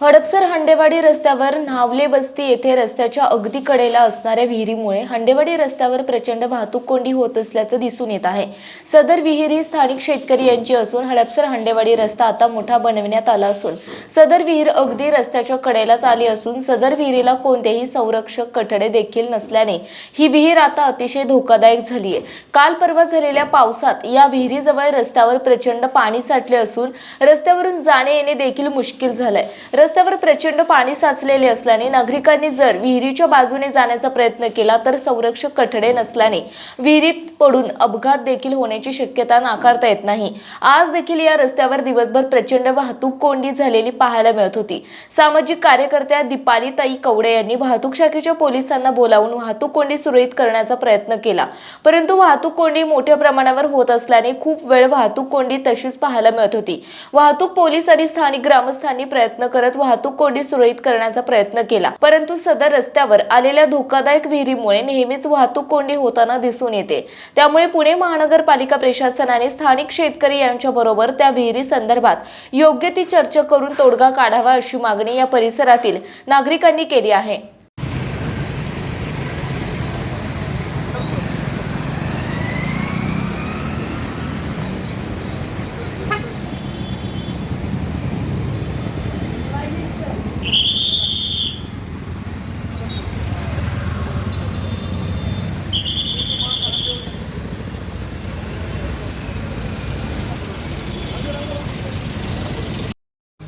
हडपसर हंडेवाडी रस्त्यावर न्हावले बस्ती येथे रस्त्याच्या अगदी कडेला असणाऱ्या विहिरीमुळे हंडेवाडी रस्त्यावर प्रचंड वाहतूक कोंडी होत असल्याचं दिसून येत आहे. सदर विहिरी स्थानिक शेतकरी यांची असून हडपसर हंडेवाडी रस्ता आता मोठा बनविण्यात आला असून सदर विहीर अगदी रस्त्याच्या कडेलाच आली असून सदर विहिरीला कोणतेही संरक्षक कठडे देखील नसल्याने ही विहीर आता अतिशय धोकादायक झाली आहे काल परवा झालेल्या पावसात या विहिरीजवळ रस्त्यावर प्रचंड पाणी साठले असून रस्त्यावरून जाणे येणे देखील मुश्किल झालंय. रस्त्यावर प्रचंड पाणी साचलेले असल्याने नागरिकांनी जर विहिरीच्या बाजूने जाण्याचा प्रयत्न केला तर संरक्षक कठडे नसल्याने विहिरीत पडून अपघात देखील होण्याची शक्यता नाकारता येत नाही. आज देखील या रस्त्यावर दिवसभर प्रचंड वाहतूक कोंडी झालेली पाहायला मिळत होती. सामाजिक कार्यकर्त्या दीपालीताई कवडे यांनी वाहतूक शाखेच्या पोलिसांना बोलावून वाहतूक कोंडी सुरळीत करण्याचा प्रयत्न केला. परंतु वाहतूक कोंडी मोठ्या प्रमाणावर होत असल्याने खूप वेळ वाहतूक कोंडी तशीच पाहायला मिळत होती. वाहतूक पोलीस आणि स्थानिक ग्रामस्थांनी प्रयत्न करत वाहतूक कोंडी सुरळीत करण्याचा प्रयत्न केला. परंतु सदर रस्त्यावर आलेल्या धोकादायक विहिरीमुळे नेहमीच वाहतूक कोंडी होताना दिसून येते. त्यामुळे पुणे महानगरपालिका प्रशासनाने स्थानिक शेतकरी यांच्या बरोबर त्या विहिरी संदर्भात योग्य ती चर्चा करून तोडगा काढावा अशी मागणी या परिसरातील नागरिकांनी केली आहे.